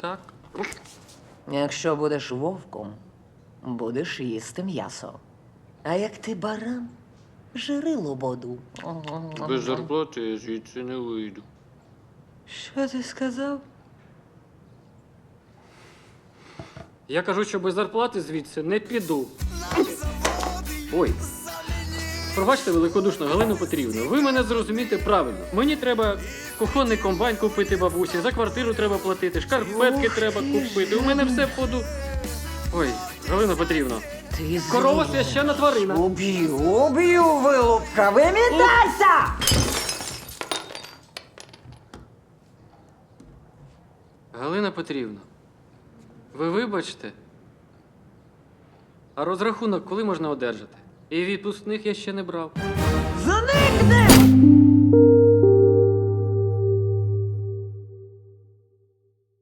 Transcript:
Так. Якщо будеш вовком, будеш їсти м'ясо. А як ти баран, жири лободу. Без зарплати я звідси не вийду. Що ти сказав? Я кажу, що без зарплати звідси не піду. Ой. Пробачте великодушно, Галину Петрівну, ви мене зрозумієте правильно. Мені треба кухонний комбайн купити бабусі, за квартиру треба платити, шкарпетки треба купити. У мене все поду. Ой, Галина Петрівна, Ти корова злий. священна тварина. Уб'ю, уб'ю, вилупка, вимітайся! Галина Петрівна, ви вибачте. А розрахунок коли можна одержати? І відпускних я ще не брав. Зникни!